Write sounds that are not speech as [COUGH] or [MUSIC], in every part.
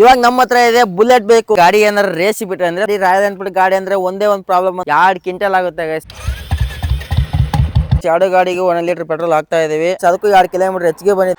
ಇವಾಗ ನಮ್ಮ ಹತ್ರ ಇದೆ ಬುಲೆಟ್ ಬೇಕು. ಗಾಡಿ ಏನಾರ ರೇಸ್ ಬಿಟ್ರೆ ಅಂದ್ರೆ, ಈ ರಾಯಲ್ ಎನ್ಫೀಲ್ಡ್ ಗಾಡಿ ಅಂದ್ರೆ ಒಂದೇ ಒಂದು ಪ್ರಾಬ್ಲಮ್ ಎರಡು ಕ್ವಿಂಟಲ್ ಆಗುತ್ತೆ ಗೈಸ್ ಎರಡು ಗಾಡಿಗೆ ಒಂದ್ ಲೀಟರ್ ಪೆಟ್ರೋಲ್ ಹಾಕ್ತಾ ಇದೀವಿ. ಅದಕ್ಕೂ ಎರಡು ಕಿಲೋಮೀಟರ್ ಹೆಚ್ಚಿಗೆ ಬಂದಿದೆ.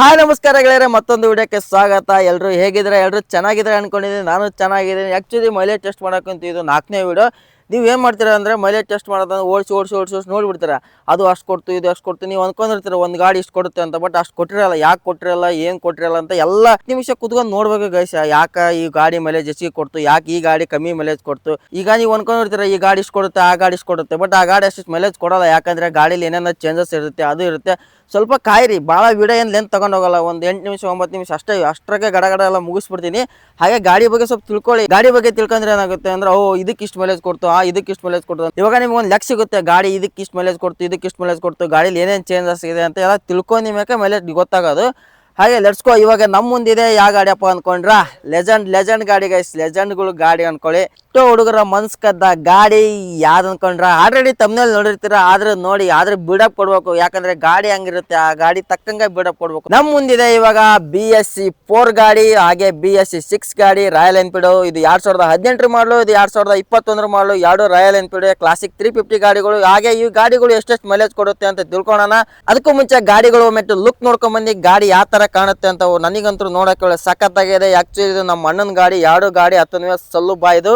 ಹಾಯ್ ನಮಸ್ಕಾರ ಗೆಳೆಯರೆ. ಮತ್ತೊಂದು ವಿಡಿಯೋಕ್ಕೆ ಸ್ವಾಗತ. ಎಲ್ಲರೂ ಹೇಗಿದ್ರೆ ಎಲ್ಲರೂ ಚೆನ್ನಾಗಿದ್ರೆ ಅನ್ಕೊಂಡಿದ್ದೀನಿ. ನಾನು ಚೆನ್ನಾಗಿದ್ದೀನಿ. ಆ್ಯಕ್ಚುಲಿ ಮೈಲೇಜ್ ಟೆಸ್ಟ್ ಮಾಡೋಕ್ಕಂತ ಇದು ನಾಲ್ಕನೇ ವಿಡಿಯೋ ನೀವು ಏನು ಮಾಡ್ತೀರಾ ಅಂದರೆ ಮೈಲೇಜ್ ಟೆಸ್ಟ್ ಮಾಡೋದಂದ್ರೆ ಓಡಿಸಿ ಓಡಿಸಿ ಓಡಿಸಿ ಓಡಿಸಿ ನೋಡಿಬಿಡ್ತೀರ. ಅದು ಅಷ್ಟು ಕೊಡ್ತು, ಇದು ಅಷ್ಟು ಕೊಡ್ತು, ನೀವು ಅಂದ್ಕೊಂಡಿರ್ತೀರ ಒಂದು ಗಾಡಿ ಇಷ್ಟು ಕೊಡುತ್ತೆ ಅಂತ ಬಟ್ ಅಷ್ಟು ಕೊಟ್ಟಿರಲ್ಲ, ಯಾಕೆ ಕೊಟ್ಟಿರಲ್ಲ, ಏನು ಕೊಟ್ಟಿರಲ್ಲ ಅಂತ ಎಲ್ಲ ನಿಮಿಷ ಕುತ್ಕೊಂಡು ನೋಡ್ಬೇಕು ಗೈಸ ಯಾಕೆ ಈ ಗಾಡಿ ಮೈಲೇಜ್ ಹೆಚ್ಚಿಗೆ ಕೊಡ್ತು, ಯಾಕೆ ಈ ಗಾಡಿ ಕಮ್ಮಿ ಮೈಲೇಜ್ ಕೊಡ್ತು. ಈಗ ನೀವು ಅಂದ್ಕೊಂಡಿರ್ತೀರ ಈ ಗಾಡಿ ಇಷ್ಟು ಕೊಡುತ್ತೆ, ಆ ಗಾಡಿ ಇಷ್ಟು ಕೊಡುತ್ತೆ ಬಟ್ ಆ ಗಾಡಿ ಅಷ್ಟು ಮೈಲೇಜ್ ಕೊಡಲ್ಲ, ಯಾಕಂದರೆ ಗಾಡೀಲಿ ಏನೇನೋ ಚೇಂಜಸ್ ಇರುತ್ತೆ, ಅದು ಇರುತ್ತೆ. ಸ್ವಲ್ಪ ಕಾಯಿರಿ ಭಾಳ ವಿಡಿಯೋ ಏನು ಲೆಂತ್ ಹೋಗಲ್ಲ, ಒಂದು ಎಂಟು ನಿಮಿಷ, ಒಂಬತ್ತು ನಿಮಿಷ, ಅಷ್ಟೇ ಅಷ್ಟಕ್ಕೆ ಗಡಗಡ ಗಡ ಎಲ್ಲ ಮುಗಿಸ್ಬಿಡ್ತೀನಿ. ಹಾಗೆ ಗಾಡಿ ಬಗ್ಗೆ ಸ್ವಲ್ಪ ತಿಳ್ಕೊಳ್ಳಿ. ಗಾಡಿ ಬಗ್ಗೆ ತಿಳ್ಕೊಂಡ್ರೆ ಏನಾಗುತ್ತೆ ಅಂದ್ರೆ, ಓ, ಇದಕ್ಕೆ ಇಷ್ಟು ಮೈಲೇಜ್ ಕೊಡ್ತು, ಆ, ಇದಕ್ಕೆ ಇಷ್ಟು ಮೈಲೇಜ್ ಕೊಡ್ತು ಇವಾಗ ನಿಮ್ಗೆ ಒಂದು ಲೆಕ್ಕ ಸಿಗುತ್ತೆ, ಗಾಡಿ ಇದಕ್ಕೆ ಇಷ್ಟು ಮೈಲೇಜ್ ಕೊಡ್ತು, ಇದಕ್ಕೆ ಇಷ್ಟು ಮೈಲೇಜ್ ಕೊಡ್ತು, ಗಾಡೀಲಿ ಏನೇನು ಚೇಂಜಸ್ ಇದೆ ಅಂತ ಎಲ್ಲ ತಿಳ್ಕೊಂಡು ನಿಮಗೆ ಮೈಲೇಜ್ ಗೊತ್ತಾಗೋದು. ಹಾಗೆ ಲೆಟ್ಸ್ಕೋ ಇವಾಗ ನಮ್ಮ ಮುಂದಿದೆ. ಯಾವ ಗಾಡಿಯಪ್ಪ ಅನ್ಕೊಂಡ್ರ? ಲೆಜೆಂಡ್ ಲೆಜೆಂಡ್ ಗಾಡಿ ಗೈಸ್ ಲೆಜೆಂಡ್ಗಳು ಗಾಡಿ ಅನ್ಕೊಳ್ಳಿ. ಎಷ್ಟೋ ಹುಡುಗರ ಮನ್ಸ್ ಕದ್ದ ಗಾಡಿ ಯಾವ್ದು ಅನ್ಕೊಂಡ್ರ? ಆಲ್ರೆಡಿ ತಮ್ಮನೇಲಿ ನೋಡಿರ್ತೀರ? ಆದ್ರೆ ನೋಡಿ, ಆದ್ರೆ ಬಿಡಪ್ ಕೊಡ್ಬೇಕು. ಯಾಕಂದ್ರೆ ಗಾಡಿ ಹಂಗಿರುತ್ತೆ. ಆ ಗಾಡಿ ತಕ್ಕಂಗೆ ಬಿಡಪ್ ಕೊಡ್ಬೇಕು. ನಮ್ಮ ಮುಂದಿದೆ ಇವಾಗ ಬಿ ಎಸ್ ಸಿ ಫೋರ್ ಗಾಡಿ, ಹಾಗೆ ಬಿ ಎಸ್ ಸಿ ಸಿಕ್ಸ್ ಗಾಡಿ ರಾಯಲ್ ಎನ್ಫೀಲ್ಡ್ ಇದು ಎರಡ್ ಸಾವಿರದ ಹದಿನೆಂಟರ ಮಾಡಲು, ಇದು ಎರಡ್ ಸಾವಿರದ ಇಪ್ಪತ್ತೊಂದರ ಮಾಡಲು. ಎರಡು Royal Enfield classic three fifty ಗಾಡಿಗಳು. ಹಾಗೆ ಈ ಗಾಡಿಗಳು ಎಷ್ಟೆಷ್ಟು ಮೈಲೇಜ್ ಕೊಡುತ್ತೆ ಅಂತ ತಿಳ್ಕೊಳ್ಳೋಣ ಅದಕ್ಕೂ ಮುಂಚೆ ಗಾಡಿಗಳು ಒಮ್ಮೆ ಲುಕ್ ನೋಡ್ಕೊಂಡ್ ಬಂದಿ, ಗಾಡಿ ಯಾವ ತರ ಕಾಣುತ್ತೆ ಅಂತ ನನಗಂತೂ ಒಳ್ಳೆ ಸಖತ್ತಾಗಿದೆ ಆ್ಯಕ್ಚುಲಿ ಇದು ನಮ್ಮ ಅಣ್ಣನ ಗಾಡಿ ಎರಡು ಗಾಡಿ ಹತ್ತನೇ ಸಲ್ಲು ಬಾಯ್ದು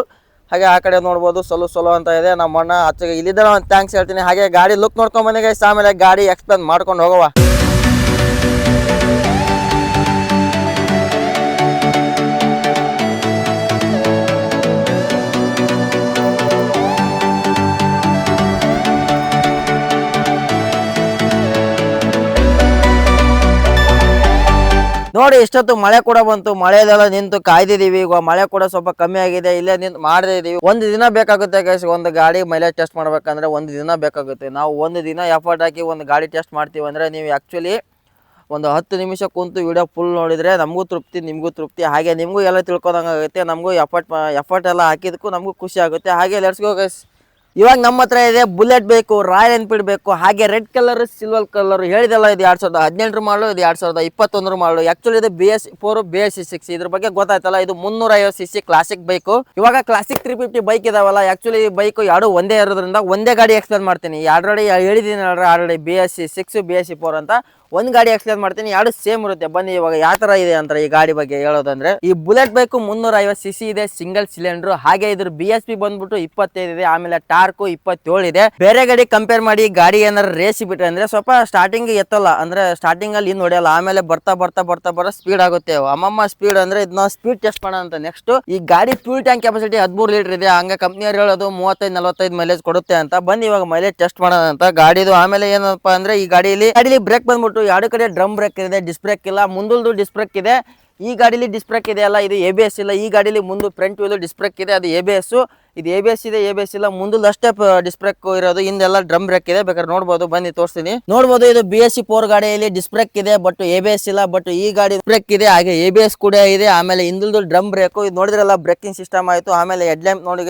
ಹಾಗೆ ಆ ಕಡೆ ನೋಡ್ಬೋದು ಸೊಲು ಸೊಲು ಅಂತ ಇದೆ. ನಮ್ಮ ಅಣ್ಣ ಹಚ್ಚಿಗೆ ಇಲ್ಲಿದ್ದ ಒಂದು ಥ್ಯಾಂಕ್ಸ್ ಹೇಳ್ತೀನಿ. ಹಾಗೆ ಗಾಡಿ ಲುಕ್ ನೋಡ್ಕೊಂಡ್ ಬಂದಿಗೆ ಆಮೇಲೆ ಗಾಡಿ ಎಕ್ಸ್ಪ್ಲೇನ್ ಮಾಡ್ಕೊಂಡು ಹೋಗುವ. ನೋಡಿ ಇಷ್ಟೊತ್ತು ಮಳೆ ಕೂಡ ಬಂತು. ಮಳೆದೆಲ್ಲ ನಿಂತು ಕಾಯ್ದಿದೀವಿ ಈಗ ಮಳೆ ಕೂಡ ಸ್ವಲ್ಪ ಕಮ್ಮಿ ಆಗಿದೆ. ಇಲ್ಲೇ ನಿಂತು ಮಾಡಿದೀವಿ ಒಂದು ದಿನ ಬೇಕಾಗುತ್ತೆ ಗೈಸ್ ಒಂದು ಗಾಡಿ ಮೈಲೇಜ್ ಟೆಸ್ಟ್ ಮಾಡ್ಬೇಕಂದ್ರೆ ಒಂದು ದಿನ ಬೇಕಾಗುತ್ತೆ. ನಾವು ಒಂದು ದಿನ ಎಫರ್ಟ್ ಹಾಕಿ ಒಂದು ಗಾಡಿ ಟೆಸ್ಟ್ ಮಾಡ್ತೀವಿ ಅಂದ್ರೆ ನೀವು ಆ್ಯಕ್ಚುಲಿ ಒಂದು ಹತ್ತು ನಿಮಿಷ ಕುಂತು ವಿಡಿಯೋ ಫುಲ್ ನೋಡಿದ್ರೆ ನಮಗೂ ತೃಪ್ತಿ, ನಿಮಗೂ ತೃಪ್ತಿ. ಹಾಗೆ ನಿಮಗೂ ಎಲ್ಲ ತಿಳ್ಕೊದಂಗೆ ಆಗುತ್ತೆ ನಮಗೂ ಎಫರ್ಟ್ ಎಫರ್ಟ್ ಎಲ್ಲ ಹಾಕಿದಕ್ಕೂ ನಮಗೂ ಖುಷಿ ಆಗುತ್ತೆ. ಹಾಗೆ ಲೆಟ್ಸ್ ಗೋ ಗೈಸ್ ಇವಾಗ ನಮ್ಮ ಹತ್ರ ಇದೆ ಬುಲೆಟ್ ಬೇಕು, ರಾಯಲ್ ಎನ್ಫೀಲ್ಡ್ ಬೇಕು, ಹಾಗೆ ರೆಡ್ ಕಲರ್, ಸಿಲ್ವರ್ ಕಲರ್ ಹೇಳಿದಲ್ಲ ಇದು ಎರಡ್ ಸಾವಿರದ ಹದಿನೆಂಟರ ಮಾಡಲು, ಇದು ಎರಡ್ ಸಾವಿರದ ಇಪ್ಪತ್ತೊಂದರ ಮಾಡಲು. ಆಕ್ಚುಲಿ ಇದು B S four B S six ಇದ್ರ ಬಗ್ಗೆ ಗೊತ್ತಾಯ್ತಲ್ಲ, ಇದು ಮುನ್ನೂರ ಐವತ್ತು ಸಿ ಸಿ ಕ್ಲಾಸಿಕ್ ಬೈಕು ಇವಾಗ ಕ್ಲಾಸಿಕ್ ತ್ರೀ ಫಿಫ್ಟಿ ಬೈಕ್ ಇದಾವಲ್ಲ ಆಕ್ಚುಲಿ ಈ ಬೈಕ್ ಎರಡು ಒಂದೇ ಇರೋದ್ರಿಂದ ಒಂದೇ ಗಾಡಿ ಎಕ್ಸ್ಪ್ಲೇನ್ ಮಾಡ್ತೀನಿ. ಆಲ್ರೆಡಿ ಹೇಳಿದ್ದೀನಿ already B S C six B S C four ಅಂತ. ಒಂದು ಗಾಡಿ ಎಕ್ಸ್ಪ್ಲೇನ್ ಮಾಡ್ತೀನಿ ಎರಡು ಸೇಮ್ ಇರುತ್ತೆ. ಬನ್ನಿ ಇವಾಗ ಯಾವ ತರ ಇದೆ ಅಂತ ಈ ಗಾಡಿ ಬಗ್ಗೆ ಹೇಳೋದಂದ್ರೆ, ಈ ಬುಲೆಟ್ ಬೈಕ್ ಮುನ್ನೂರ ಐವತ್ತು ಸಿ ಸಿ ಇದೆ ಸಿಂಗಲ್ ಸಿಲಿಂಡರ್ ಹಾಗೆ ಇದ್ರ ಬಿ ಎಸ್ ಪಿ ಬಂದ್ಬಿಟ್ಟು ಇಪ್ಪತ್ತೈದು ಇದೆ, ಆಮೇಲೆ ಟಾರ್ಕು ಇಪ್ಪತ್ತೇಳು ಇದೆ. ಬೇರೆ ಗಾಡಿ ಕಂಪೇರ್ ಮಾಡಿ ಗಾಡಿ ಏನಾರು ರೇಸ್ ಬಿಟ್ರೆ ಅಂದ್ರೆ ಸ್ವಲ್ಪ ಸ್ಟಾರ್ಟಿಂಗ್ ಎತ್ತಲ್ಲ. ಅಂದ್ರೆ ಸ್ಟಾರ್ಟಿಂಗ್ ಅಲ್ಲಿ ಇನ್ನು ಹೊಡೆಯಲ್ಲ. ಆಮೇಲೆ ಬರ್ತಾ ಬರ್ತಾ ಬರ್ತಾ ಬರೋ ಸ್ಪೀಡ್ ಆಗುತ್ತೆ. ಅಮ್ಮಮ್ಮ ಸ್ಪೀಡ್ ಅಂದ್ರೆ ಇದನ್ನ ಸ್ಪೀಡ್ ಟೆಸ್ಟ್ ಮಾಡೋಣ ಅಂತ. ನೆಕ್ಸ್ಟ್ ಈ ಗಾಡಿ ಫ್ಯೂಲ್ ಟ್ಯಾಂಕ್ ಕೆಪಾಸಿಟಿ ಹದಿಮೂರು ಲೀಟರ್ ಇದೆ. ಹಂಗೆ ಕಂಪ್ನಿಯವ್ರು ಹೇಳೋದು ಮೂವತ್ತೈದು, ನಲವತ್ತೈದು ಮೈಲೇಜ್ ಕೊಡುತ್ತೆ ಅಂತ. ಬಂದು ಇವಾಗ ಮೈಲೇಜ್ ಟೆಸ್ಟ್ ಮಾಡೋಣ ಅಂತ. ಗಾಡಿದು ಆಮೇಲೆ ಏನಪ್ಪಾ ಅಂದ್ರೆ ಈ ಗಾಡಿಯಲ್ಲಿ ಗಾಡಿಲಿ ಬ್ರೇಕ್ ಬಂದ್ಬಿಟ್ಟು ಎರಡು ಕಡೆ ಡ್ರಮ್ ಬ್ರೇಕ್ ಇದೆ ಡಿಸ್ ಬ್ರೇಕ್ ಇಲ್ಲ. ಮುಂದಲ್ದು ಡಿಸ್ ಬ್ರೇಕ್ ಇದೆ. ಈ ಗಾಡಿಲಿ ಡಿಸ್ ಬ್ರೇಕ್ ಇದೆ ಅಲ್ಲ. ಇದು ಎ ಬಿ ಎಸ್ ಇಲ್ಲ. ಈ ಗಾಡಿಲಿ ಮುಂದೆ ಫ್ರಂಟ್ ವೀಲು ಡಿಸ್ ಬ್ರೇಕ್ ಇದೆ. ಅದು ಎ ಬಿ ಎಸ್ ಇದು ಎ ಬಿ ಎಸ್ ಇದೆ ಎ ಬಿ ಎಸ್ ಇಲ್ಲ. ಮುಂದೆ ಅಷ್ಟೇ ಡಿಸ್ ಬ್ರೇಕ್ ಇರೋದು. ಹಿಂದೆಲ್ಲ ಡ್ರಮ್ ಬ್ರೇಕ್ ಇದೆ. ಬೇಕಾದ್ರೆ ನೋಡ್ಬೋದು. ಬನ್ನಿ, ತೋರಿಸ್ತೀನಿ. ನೋಡ್ಬೋದು, ಇದು ಬಿ ಎಸ್ ಫೋರ್ ಗಾಡಿಯಲ್ಲಿ ಡಿಸ್ ಬ್ರೇಕ್ ಇದೆ ಬಟ್ ಎ ಇಲ್ಲ. ಬಟ್ ಈ ಗಾಡಿ ಬ್ರೇಕ್ ಇದೆ. ಹಾಗೆ ಎ ಬಿ ಎಸ್ ಕೂಡ ಇದೆ. ಆಮೇಲೆ ಹಿಂದಲ್ದು ಡ್ರಮ್ ಬ್ರೇಕ್ ಇದು ನೋಡಿದ್ರಲ್ಲ ಬ್ರೇಕಿಂಗ್ ಸಿಸ್ಟಮ್ ಆಯ್ತು. ಆಮೇಲೆ ಹೆಡ್ ಲ್ಯಾಂಪ್ ನೋಡಿ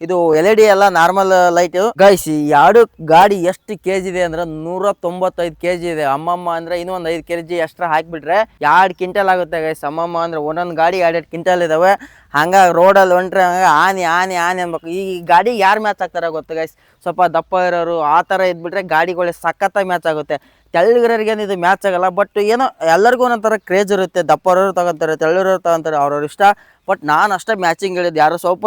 ಇದು ಎಲ್ ಇ ಡಿ ಎಲ್ಲ ನಾರ್ಮಲ್ ಲೈಟ್ ಗೈಸ್ ಎರಡು ಗಾಡಿ ಎಷ್ಟು ಕೆ ಜಿ ಇದೆ ಅಂದ್ರೆ ನೂರ ತೊಂಬತ್ತೈದು ಕೆ ಜಿ ಇದೆ. ಅಮ್ಮಮ್ಮ ಅಂದ್ರೆ ಇನ್ನೊಂದು ಐದು ಕೆ ಜಿ ಎಕ್ಸ್ಟ್ರಾ ಹಾಕ್ಬಿಟ್ರೆ ಎರಡು ಕ್ವಿಂಟಲ್ ಆಗುತ್ತೆ ಗೈಸ್ ಅಮ್ಮಮ್ಮ ಅಂದ್ರೆ ಒಂದೊಂದು ಗಾಡಿ ಎರಡೆರಡು ಕ್ವಿಂಟಲ್ ಇದಾವೆ. ಹಂಗ ರೋಡಲ್ಲಿ ಹೊಂಟ್ರೆ ಹಂಗ ಆನೆ ಆನೆ ಆನೆ ಅನ್ಬೇಕು ಈ ಗಾಡಿ ಯಾರು ಮ್ಯಾಚ್ ಆಗ್ತಾರೆ ಗೊತ್ತು ಗೈಸ್ ಸ್ವಲ್ಪ ದಪ್ಪ ಇರೋರು ಆ ಥರ ಇದ್ಬಿಟ್ರೆ ಗಾಡಿಗಳು ಸಖತ್ತಾಗಿ ಮ್ಯಾಚ್ ಆಗುತ್ತೆ. ತೆಳ್ಳಗಿರೋರಿಗೆ ಇದು ಮ್ಯಾಚ್ ಆಗಲ್ಲ ಬಟ್ ಏನೋ ಎಲ್ಲರಿಗೂ ಒಂಥರ ಕ್ರೇಜ್ ಇರುತ್ತೆ. ದಪ್ಪರೋರು ತಗೊಂತಾರೆ ತೆಳ್ಳರೋರು ತಗೊಂತಾರೆ, ಅವ್ರವ್ರ ಇಷ್ಟ. ಬಟ್ ನಾನು ಅಷ್ಟೇ ಮ್ಯಾಚಿಂಗ್ ಹೇಳಿದ್ದು ಯಾರು ಸ್ವಲ್ಪ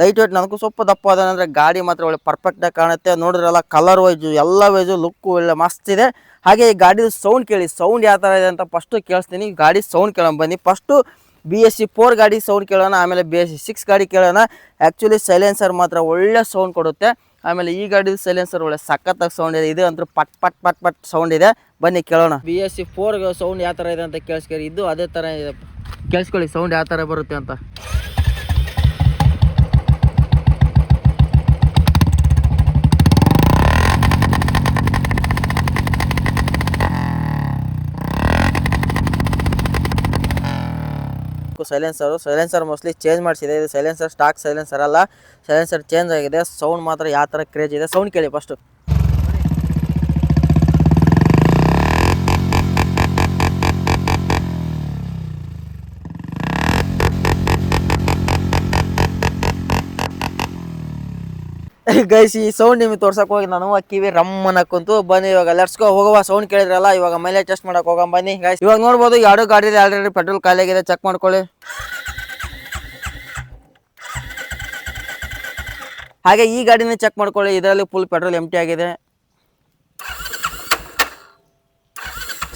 ಲೈಟ್ ವೇಟ್ ನನಗೂ ಸ್ವಲ್ಪ ದಪ್ಪ ಅದಂದ್ರೆ ಗಾಡಿ ಮಾತ್ರ ಒಳ್ಳೆ ಪರ್ಫೆಕ್ಟಾಗಿ ಕಾಣುತ್ತೆ. ನೋಡಿದ್ರಲ್ಲ ಕಲರ್ ವೈಸು ಎಲ್ಲ ವೈಸು ಲುಕ್ಕು ಒಳ್ಳೆ, ಮಸ್ತ್ ಇದೆ. ಹಾಗೆ ಈ ಗಾಡಿದು ಸೌಂಡ್ ಕೇಳಿ ಸೌಂಡ್ ಯಾವ ಥರ ಇದೆ ಅಂತ ಫಸ್ಟು ಕೇಳಿಸ್ತೀನಿ. ಗಾಡಿ ಸೌಂಡ್ ಕೇಳೋಣ ಬನ್ನಿ. First B S C four ಗಾಡಿ ಸೌಂಡ್ ಕೇಳೋಣ, ಆಮೇಲೆ ಬಿ ಎಸ್ ಸಿ ಸಿಕ್ಸ್ ಗಾಡಿ ಕೇಳೋಣ. ಆ್ಯಕ್ಚುಲಿ ಸೈಲೆನ್ಸರ್ ಮಾತ್ರ ಒಳ್ಳೆ ಸೌಂಡ್ ಕೊಡುತ್ತೆ. ಆಮೇಲೆ ಈ ಗಾಡಿ ಸೈಲೆನ್ಸರ್ ಒಳ್ಳೆ ಸಖತ್ತಾಗಿ ಸೌಂಡ್ ಇದೆ. ಇದು ಅಂತೂ ಪಟ್ ಪಟ್ ಪಟ್ ಪಟ್ ಸೌಂಡ್ ಇದೆ. ಬನ್ನಿ ಕೇಳೋಣ. B S C four sound ಯಾವ ಥರ ಇದೆ ಅಂತ ಕೇಳಿಸ್ಕೊಳ್ಳಿ ಇದು ಅದೇ ಥರ ಇದೆ. ಕೇಳಿಸ್ಕೊಳ್ಳಿ ಸೌಂಡ್ ಯಾವ ಥರ ಬರುತ್ತೆ ಅಂತ. ಸೈಲೆನ್ಸರು ಸೈಲೆನ್ಸರ್ ಮೋಸ್ಟ್ಲಿ ಚೇಂಜ್ ಮಾಡಿಸಿದೆ. ಇದು ಸೈಲೆನ್ಸರ್ ಸ್ಟಾಕ್ ಸೈಲೆನ್ಸರ್ ಅಲ್ಲ. ಸೈಲೆನ್ಸರ್ ಚೇಂಜ್ ಆಗಿದೆ. ಸೌಂಡ್ ಮಾತ್ರ ಯಾವ ಥರ ಕ್ರೇಜ್ ಇದೆ. ಸೌಂಡ್ ಕೇಳಿ ಫಸ್ಟು [LAUGHS] ಗೈಸ್ ಈ ಸೌಂಡ್ ನಿಮಗೆ ತೋರ್ಸಕ್ಕೆ ಹೋಗಿ ನಾನು ಅಕ್ಕಿವಿ ಕಿವಿ ರಮ್ಮನ ಕುಂತು ಬನ್ನಿ ಇವಾಗ. ಲರ್ಸ್ಕೋ ಹೋಗುವ ಸೌಂಡ್ ಕೇಳಿದ್ರಲ್ಲ, ಇವಾಗ ಮೈಲೇಜ್ ಟೆಸ್ಟ್ ಮಾಡಕ್ ಹೋಗಂ ಬನ್ನಿ. ಗೈಸ್ ಇವಾಗ ನೋಡ್ಬೋದು ಎರಡು ಗಾಡಿ ಆಲ್ರೆಡಿ ಪೆಟ್ರೋಲ್ ಖಾಲಿ ಆಗಿದೆ. ಚೆಕ್ ಮಾಡ್ಕೊಳ್ಳಿ. ಹಾಗೆ ಈ ಗಾಡಿನ ಚೆಕ್ ಮಾಡ್ಕೊಳ್ಳಿ. ಇದರಲ್ಲಿ ಫುಲ್ ಪೆಟ್ರೋಲ್ ಎಂಟಿ ಆಗಿದೆ.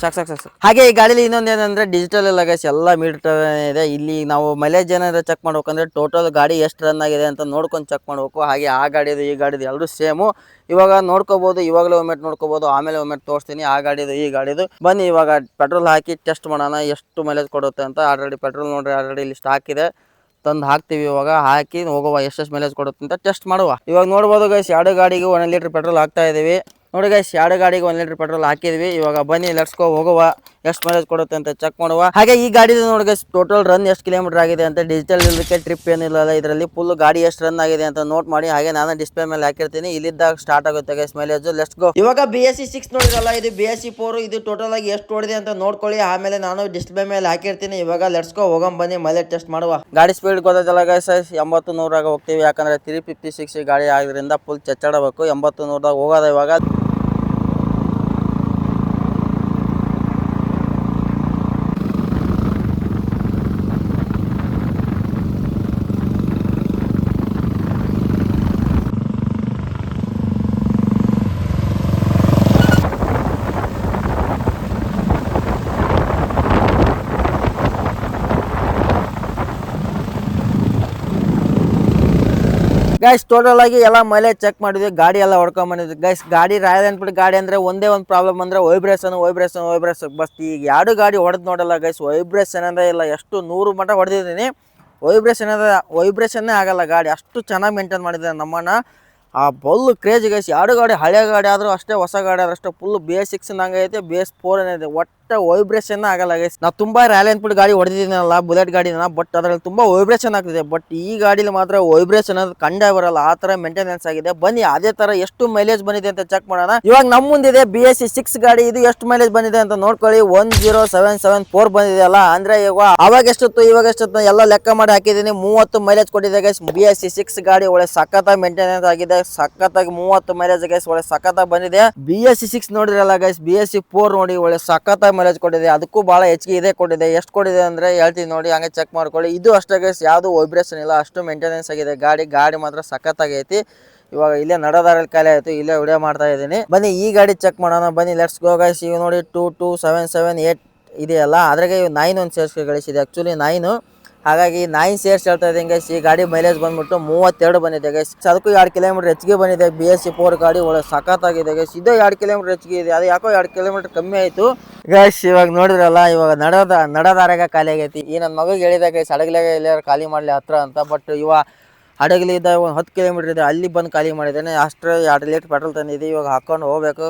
ಸಾಕು ಹಾಗೆ ಈ ಗಾಡಿಲಿ ಇನ್ನೊಂದು ಏನಂದ್ರೆ ಡಿಜಿಟಲ್ ಎಲ್ಲ ಗೈಸ್ ಎಲ್ಲ ಮೀಟರ್ ಇದೆ. ಇಲ್ಲಿ ನಾವು ಮೈಲೇಜ್ ಏನಾದ್ರೆ ಚೆಕ್ ಮಾಡ್ಬೇಕಂದ್ರೆ ಟೋಟಲ್ ಗಾಡಿ ಎಷ್ಟು ರನ್ ಆಗಿದೆ ಅಂತ ನೋಡ್ಕೊಂಡು ಚೆಕ್ ಮಾಡ್ಬೇಕು. ಹಾಗೆ ಆ ಗಾಡಿದು, ಈ ಗಾಡಿದು ಎಲ್ಲರೂ ಸೇಮು ಇವಾಗ ನೋಡ್ಕೋಬಹುದು ಇವಾಗಲೇ ಒಮ್ಮೆ ನೋಡ್ಕೋಬಹುದು ಆಮೇಲೆ ಒಮ್ಮೆ ತೋರಿಸ್ತೀನಿ. ಆ ಗಾಡಿದು, ಈ ಗಾಡಿದು. ಬನ್ನಿ, ಇವಾಗ ಪೆಟ್ರೋಲ್ ಹಾಕಿ ಟೆಸ್ಟ್ ಮಾಡೋಣ, ಎಷ್ಟು ಮೈಲೇಜ್ ಕೊಡುತ್ತೆ ಅಂತ. ಆಲ್ರೆಡಿ ಪೆಟ್ರೋಲ್ ನೋಡ್ರಿ ಆಲ್ರೆಡಿ ಇಲ್ಲಿ ಸ್ಟಾಕ್ ಇದೆ. ತಂದು ಹಾಕ್ತೀವಿ ಇವಾಗ. ಹಾಕಿ ಹೋಗುವ, ಎಷ್ಟೆಷ್ಟು ಮೈಲೇಜ್ ಕೊಡುತ್ತೆ ಅಂತ ಟೆಸ್ಟ್ ಮಾಡುವ. ಇವಾಗ ನೋಡ್ಬೋದು ಗೈಸ್ ಎರಡು ಗಾಡಿಗೆ ಒನ್ ಲೀಟರ್ ಪೆಟ್ರೋಲ್ ಹಾಕ್ತಾ ಇದೀವಿ. ನೋಡಿ ಗೈಸ್ ಎರಡು ಗಾಡಿಗೆ ಒಂದ್ ಲೀಟರ್ ಪೆಟ್ರೋಲ್ ಹಾಕಿದ್ವಿ. ಇವಾಗ ಬನ್ನಿ ಲಟ್ಸ್ಕೋ ಹೋಗುವ. ಎಷ್ಟು ಮೈಲೇಜ್ ಕೊಡುತ್ತೆ ಅಂತ ಚೆಕ್ ಮಾಡುವ. ಹಾಗೆ ಈ ಗಾಡಿದು ನೋಡಿ ಗೈಸ್ ಟೋಟಲ್ ರನ್ ಎಷ್ಟು ಕಿಲೋಮೀಟರ್ ಆಗಿದೆ ಅಂತ ಡಿಜಿಟಲ್ ಇಲ್ಲಕ್ಕೆ ಟ್ರಿಪ್ ಏನಿಲ್ಲ ಇದರಲ್ಲಿ ಫುಲ್ ಗಾಡಿ ಎಷ್ಟು ರನ್ ಆಗಿದೆ ಅಂತ ನೋಟ್ ಮಾಡಿ. ಹಾಗೆ ನಾನು ಡಿಸ್ಪ್ಲೇ ಮೇಲೆ ಹಾಕಿರ್ತೀನಿ. ಇಲ್ಲಿದ್ದಾಗ ಸ್ಟಾರ್ಟ್ ಆಗುತ್ತೆ ಗೈಸ್ ಮೈಲೇಜ್ ಲೆಟ್ಸ್ ಗೋ ಇವಾಗ ಬಿ ಎಸ್ ಸಿ ಸಿಕ್ಸ್ ನೋಡಿರಲ್ಲ ಇದು ಬಿ ಎಸ್ ಸಿ ಫೋರ್ ಇದು ಟೋಟಲ್ ಆಗಿ ಎಷ್ಟು ಓಡಿದೆ ಅಂತ ನೋಡ್ಕೊಳ್ಳಿ. ಆಮೇಲೆ ನಾನು ಡಿಸ್ಪ್ಲೇ ಮೇಲೆ ಹಾಕಿರ್ತೀನಿ. ಇವಾಗ ಲೆಟ್ಸ್ ಗೋ ಹೋಗಂ ಬನ್ನಿ ಮೈಲೇಜ್ ಟೆಸ್ಟ್ ಮಾಡುವ. ಗಾಡಿ ಸ್ಪೀಡ್ ಗೊತ್ತಲ್ಲ ಗೈಸ್ ಎಂಬತ್ತು ನೂರಾಗ ಹೋಗ್ತೀವಿ. ಯಾಕಂದ್ರೆ ತ್ರೀ ಫಿಫ್ಟಿ ಸಿಕ್ಸ್ ಗಾಡಿ ಆಗಿದ್ರಿಂದ ಫುಲ್ ಚಚ್ಚಾಡಬೇಕು. ಎಂಬತ್ತು ನೂರದಾಗ ಹೋಗೋದ ಇವಾಗ. ಗೈಸ್ ಟೋಟಲ್ ಆಗಿ ಎಲ್ಲ ಮೈಲೇಜ್ ಚೆಕ್ ಮಾಡಿದ್ವಿ, ಗಾಡಿ ಎಲ್ಲ ಹೊಡ್ಕೊಂಡ್ ಬಂದಿದ್ವಿ. ಗೈಸ್ ಗಾಡಿ ರಾಯಲ್ ಎನ್ಫೀಲ್ಡ್ ಗಾಡಿ ಅಂದ್ರೆ ಒಂದೇ ಒಂದು ಪ್ರಾಬ್ಲಮ್ ಅಂದ್ರೆ ವೈಬ್ರೇಷನ್ ವೈಬ್ರೇಷನ್ ವೈಬ್ರೇಷನ್ ಬಸ್ ಈಗ ಎರಡು ಗಾಡಿ ಹೊಡೆದ್ ನೋಡಲ್ಲ ಗೈಸ್ ವೈಬ್ರೇಷನ್ ಅಂದ್ರೆ ಇಲ್ಲ, ಎಷ್ಟು ನೂರು ಮಟ ಹೊಡೆದಿದ್ದೀನಿ. ವೈಬ್ರೇಷನ್ ಅಂದ್ರೆ ವೈಬ್ರೇಷನ್ನೇ ಆಗಲ್ಲ ಗಾಡಿ. ಅಷ್ಟು ಚೆನ್ನಾಗಿ ಮೇಂಟೈನ್ ಮಾಡಿದ್ದಾರೆ ನಮ್ಮಣ್ಣ. ಆ ಬಲ್ಲು ಕ್ರೇಜ್ ಗೈಸ್ ಎರಡು ಗಾಡಿ ಹಳೆ ಗಾಡಿ ಆದ್ರೂ ಅಷ್ಟೇ ಹೊಸ ಗಾಡಿ ಆದ್ರೂ ಅಷ್ಟೇ ಫುಲ್ ಬಿ ಎಸ್ ಸಿಕ್ಸ್ ನಂಗೆ ಐತೆ ಬಿ ಫೋರ್ ಏನಿದೆ ಒಟ್ಟ ವೈಬ್ರೇಷನ್ ಆಗಲ್ಲ ಗೈಸ್ ನಾ ತುಂಬಾ ರಾಯಲ್ ಎನ್ಫೀಲ್ಡ್ ಗಾಡಿ ಹೊಡೆದಿದ್ದೀನಲ್ಲ ಬುಲೆಟ್ ಗಾಡಿನ ಬಟ್ ಅದ್ರಲ್ಲಿ ತುಂಬಾ ವೈಬ್ರೇಷನ್ ಆಗ್ತಿದೆ. ಬಟ್ ಈ ಗಾಡಿಲಿ ಮಾತ್ರ ವೈಬ್ರೇಷನ್ ಅದು ಕಂಡೇ ಬರಲ್ಲ. ಆ ತರ ಮೇಂಟೆನೆನ್ಸ್ ಆಗಿದೆ. ಬನ್ನಿ, ಅದೇ ತರ ಎಷ್ಟು ಮೈಲೇಜ್ ಬಂದಿದೆ ಅಂತ ಚೆಕ್ ಮಾಡೋಣ. ಇವಾಗ ನಮ್ ಮುಂದಿದೆ ಬಿ ಎಸ್ ಸಿಕ್ಸ್ ಗಾಡಿ. ಇದು ಎಷ್ಟು ಮೈಲೇಜ್ ಬಂದಿದೆ ಅಂತ ನೋಡ್ಕೊಳ್ಳಿ. One zero seven seven four ಬಂದಿದೆ ಅಲ್ಲ. ಅಂದ್ರೆ ಇವಾಗ, ಅವಾಗ ಎಷ್ಟೊತ್ತು, ಇವಾಗ ಎಷ್ಟೊತ್ತು ಎಲ್ಲ ಲೆಕ್ಕ ಮಾಡಿ ಹಾಕಿದೀನಿ ಮೂವತ್ತು ಮೈಲೇಜ್ ಕೊಟ್ಟಿದೆ ಗೈಸ್ ಬಿ ಎಸ್ ಸಿಕ್ಸ್ ಗಾಡಿ ಒಳ್ಳೆ ಸಖತ್ತಾಗಿ ಮೇಂಟೆನೆನ್ಸ್ ಆಗಿದೆ. ಸಖತ್ತಾಗಿ ಮೂವತ್ತು ಮೈಲೇಜ್ ಗೈಸ್ ಒಳ್ಳೆ ಸಖತ್ತಾಗಿ ಬಂದಿದೆ. B S six ನೋಡಿರಲ್ಲ guys B S C four ನೋಡಿ ಒಳ್ಳೆ ಸಖತ್ತಾಗಿ ಮೈಲೇಜ್ ಕೊಟ್ಟಿದೆ, ಅದಕ್ಕೂ ಭಾಳ ಹೆಚ್ಚಿಗೆ ಇದೆ ಕೊಟ್ಟಿದೆ. ಎಷ್ಟು ಕೊಟ್ಟಿದೆ ಅಂದ್ರೆ ಹೇಳ್ತೀನಿ ನೋಡಿ, ಹಂಗೆ ಚೆಕ್ ಮಾಡ್ಕೊಳ್ಳಿ. ಇದು ಅಷ್ಟೇ ಗೈಸ್ ಯಾವುದು ವೈಬ್ರೇಷನ್ ಇಲ್ಲ, ಅಷ್ಟು ಮೇಂಟೆನೆನ್ಸ್ ಆಗಿದೆ. ಗಾಡಿ ಗಾಡಿ ಮಾತ್ರ ಸಖತ್ತಾಗೈತಿ. ಇವಾಗ ಇಲ್ಲೇ ನಡೋದಾರಲ್ಲಿ ಖಾಲಿ ಆಯಿತು, ಇಲ್ಲೇ ವಿಡಿಯೋ ಮಾಡ್ತಾ ಇದ್ದೀನಿ. ಬನ್ನಿ, ಈ ಗಾಡಿ ಚೆಕ್ ಮಾಡೋಣ. ಬನ್ನಿ ಲೆಟ್ಸ್ ಗೋ ಗೈಸ್ ಈಗ ನೋಡಿ two two seven seven eight ಇದೆಯಲ್ಲ, ಅದ್ರಾಗೆ ನೈನ್ ಒಂದು ಸೇರಿಸ್ಕೊಳಿಸಿದೆ ಗಳಿಸಿದೆ. ಆ್ಯಕ್ಚುಲಿ ನೈನು ಹಾಗಾಗಿ ನೈನ್ ಸೇರ್ಸ್ ಹೇಳ್ತಾ ಇದ್ದೀನಿ ಗೈಸ್ ಈ ಗಾಡಿ ಮೈಲೇಜ್ ಬಂದ್ಬಿಟ್ಟು ಮೂವತ್ತೆರಡು ಬಂದಿದೆ ಗೈಸ್ ಅದಕ್ಕೂ ಎರಡು ಕಿಲೋಮೀಟರ್ ಹೆಚ್ಚಿಗೆ ಬಂದಿದೆ. ಬಿ ಎಸ್ ಸಿ ಫೋರ್ ಗಾಡಿ ಒಳ್ಳೆ ಸಖತ್ತಾಗಿದೆ ಗೈಸ್ ಇದು ಎರಡು ಕಿಲೋಮೀಟರ್ ಹೆಚ್ಚಿಗೆ ಇದೆ. ಅದು ಯಾಕೋ ಎರಡು ಕಿಲೋಮೀಟರ್ ಕಮ್ಮಿ ಆಯಿತು. ಗೈಸ್ ಇವಾಗ ನೋಡಿದ್ರಲ್ಲ, ಇವಾಗ ನಡದ ನಡದಾರಾಗ ಖಾಲಿ ಆಗೈತಿ. ಈ ನನ್ನ ಮಗಳಿಗೆ ಹೇಳಿದಾಗ ಗೈಸ್ ಹಡಗಲಾಗ ಎಲ್ಲಾರು ಖಾಲಿ ಮಾಡಲಿ ಹತ್ರ ಅಂತ. ಬಟ್ ಇವ ಹಡಗಲಿದ್ದ ಒಂದು ಹತ್ತು ಕಿಲೋಮೀಟರ್ ಇದೆ ಅಲ್ಲಿ ಬಂದು ಖಾಲಿ ಮಾಡಿದ್ದೇನೆ. ಅಷ್ಟು ಎರಡು ಲೀಟರ್ ಪೆಟ್ರೋಲ್ ತಂದಿದೆ ಇವಾಗ ಹಾಕೊಂಡು ಹೋಗ್ಬೇಕು.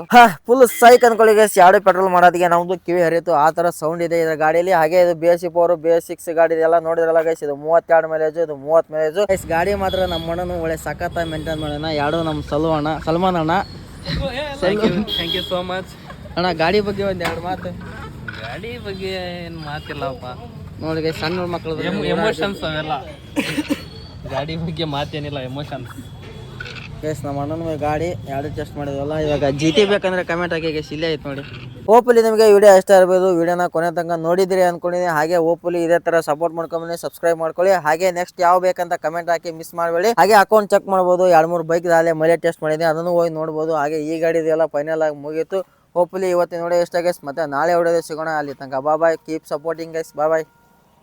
ಫುಲ್ ಸೈಕ್ ಅನ್ಕೊಳ್ಳಿ ಗೈಸ್ ಎರಡು ಪೆಟ್ರೋಲ್ ಮಾಡೋದಕ್ಕೆ ನಮ್ದು ಕಿವಿ ಹರಿಯಿತು ಆ ಥರ ಸೌಂಡ್ ಇದೆ ಇದರ ಗಾಡಿಯಲ್ಲಿ ಹಾಗೆ ಇದು B S four B S six ಗಾಡಿ ಎಲ್ಲ ನೋಡಿದ್ರಲ್ಲ ಗೈಸ್ ಇದು ಮೂವತ್ತೆರಡು ಮೈಲೇಜ್ ಇದು ಮೂವತ್ತು ಮೈಲೇಜ್ ಗೈಸ್ ಗಾಡಿ ಮಾತ್ರ ನಮ್ಮ ಅಣ್ಣನು ಒಳ್ಳೆ ಸಖತ್ತಾಗಿ ಮೇಂಟೈನ್ ಮಾಡೋಣ. ಯಾರು ನಮ್ಮ ಸಲು ಅಣ್ಣ ಸಲ್ಮಾನ್ ಅಣ್ಣ. ಥ್ಯಾಂಕ್ ಯು ಸೋ ಮಚ್ ಅಣ್ಣ ಗಾಡಿ ಬಗ್ಗೆ ಒಂದು ಎರಡು ಮಾತು. ಗಾಡಿ ಬಗ್ಗೆ ಏನು ಮಾತಿಲ್ಲಪ್ಪ. ನೋಡಿ ಸಣ್ಣ ಮಕ್ಕಳು ಎಮೋಷನ್ಸ್ ಅವೆಲ್ಲ. ಗಾಡಿ ಬಗ್ಗೆ ಮಾತೇನಿಲ್ಲ ಎಮೋಷನ್ಸ್ ಗೈಸ್ ನಮ್ಮ ಅಣ್ಣನ ಗಾಡಿ ಎರಡು ಟೆಸ್ಟ್ ಮಾಡಿದ್ವಲ್ಲ, ಇವಾಗ ಜಿ ಟಿ ಬೇಕಂದ್ರೆ ಕಮೆಂಟ್ ಹಾಕಿ ಗೈಸ್ ಇಲ್ಲೇ ಐತೆ ನೋಡಿ. ಓಪಲಿ ನಿಮಗೆ ವಿಡಿಯೋ ಇಷ್ಟ ಇರ್ಬೋದು ವಿಡಿಯೋನ ಕೊನೆ ತನಕ ನೋಡಿದ್ರಿ ಅನ್ಕೊಂಡಿದ್ದೀನಿ ಹಾಗೆ ಓಪಲಿ ಇದೇ ತರ ಸಪೋರ್ಟ್ ಮಾಡ್ಕೊಂಬನ್ನಿ ಸಬ್ಸ್ಕ್ರೈಬ್ ಮಾಡ್ಕೊಳ್ಳಿ. ಹಾಗೆ ನೆಕ್ಸ್ಟ್ ಯಾವ ಬೇಕಂತ ಕಮೆಂಟ್ ಹಾಕಿ ಮಿಸ್ ಮಾಡಬೇಡಿ. ಹಾಗೆ ಅಕೌಂಟ್ ಚೆಕ್ ಮಾಡ್ಬೋದು. ಎರಡು ಮೂರು ಬೈಕ್ ಅಲ್ಲೇ ಮಳೆ ಟೆಸ್ಟ್ ಮಾಡಿದ್ದೀನಿ. ಅದನ್ನು ಹೋಗಿ ನೋಡ್ಬೋದು. ಹಾಗೆ ಈ ಗಾಡಿದೆಲ್ಲ ಫೈನಲ್ ಆಗಿ ಮುಗೀತು. ಹೋಪ್ಫುಲಿ ಇವತ್ತಿನ ನೋಡಿ ಎಷ್ಟಾಗೈಸ್ ಮತ್ತೆ ನಾಳೆ ಹೊಡೆದೇ ಸಿಗೋಣ. ಅಲ್ಲಿ ತನಕ bye keep supporting guys bye